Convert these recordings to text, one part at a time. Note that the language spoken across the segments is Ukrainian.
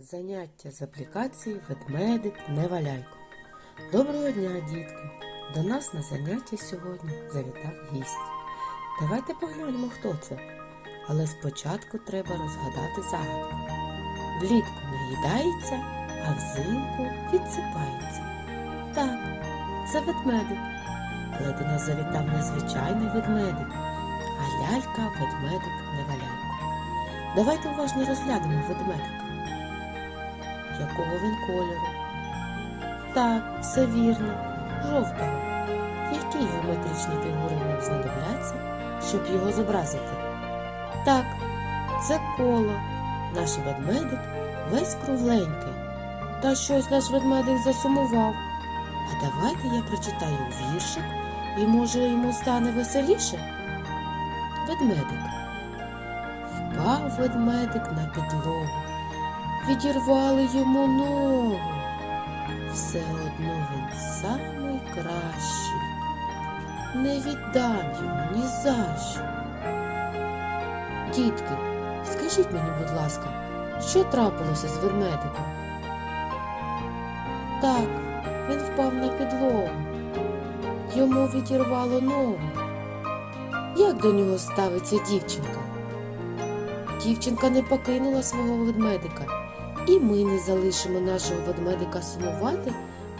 Заняття з аплікації ведмедик Неваляйко. Доброго дня, дітки! До нас на заняття сьогодні завітав гість. Давайте поглянемо, хто це. Але спочатку треба розгадати загадку. Влітку наїдається, а взимку відсипається. Так, це ведмедик. Але до нас завітав незвичайний ведмедик, а лялька ведмедик Неваляйко. Давайте уважно розглянемо ведмедика якого він кольору. Так, все вірно, жовтого. Які геометричні фігури нам знадобляться, щоб його зобразити? Так, це коло. Наш ведмедик весь кругленький. Та щось наш ведмедик засумував. А давайте я прочитаю віршик і може йому стане веселіше. Ведмедик. Впав ведмедик на підлогу відірвали йому ногу. Все одно він самий кращий. Не віддам йому ні за що. Дітки, скажіть мені, будь ласка, що трапилося з ведмедиком? Так, він впав на підлогу. Йому відірвало ногу. Як до нього ставиться дівчинка? Дівчинка не покинула свого ведмедика. І ми не залишимо нашого ведмедика сумувати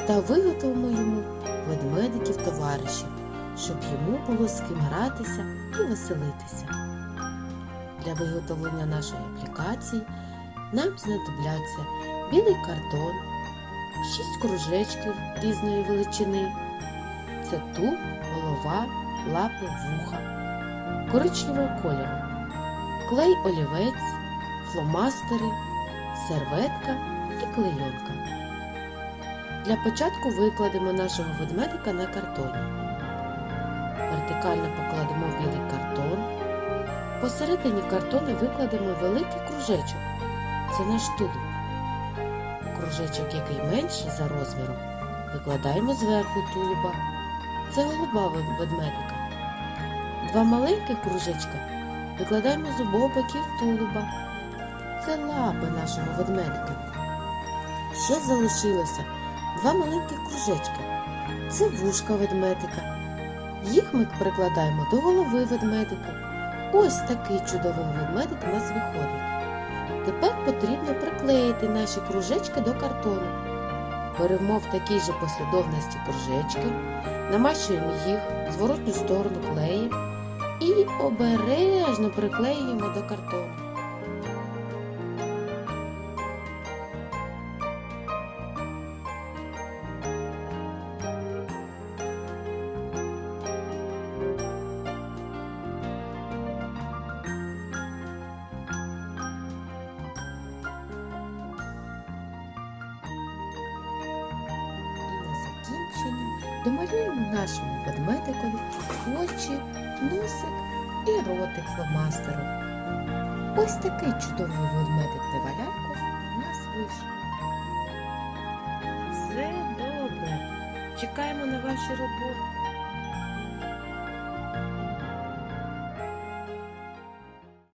та виготовимо йому ведмедиків товаришів, щоб йому було з ким гратися і веселитися. Для виготовлення нашої аплікації нам знадобляться білий картон, шість кружечків різної величини. Це туб, голова, лапи, вуха, коричневого кольору, клей олівець, фломастери серветка і клейонка. Для початку викладемо нашого ведмедика на картоні. Вертикально покладемо білий картон. Посередині картону викладемо великий кружечок. Це наш тулуб. Кружечок, який менший за розміром, викладаємо зверху тулуба. Це голова ведмедика. Два маленьких кружечка викладаємо з обох боків тулуба це лапи нашого ведмедика. Ще залишилося два маленьких кружечки. Це вушка ведмедика. Їх ми прикладаємо до голови ведмедика. Ось такий чудовий ведмедик у нас виходить. Тепер потрібно приклеїти наші кружечки до картону. Беремо в такій же послідовності кружечки, намащуємо їх в зворотню сторону клеєм і обережно приклеюємо до картону. Домалюємо нашому ведмедикові очі, носик і ротик фломастером. Ось такий чудовий ведмедик Неваляйко у нас вийшов. Все добре. Чекаємо на ваші роботи.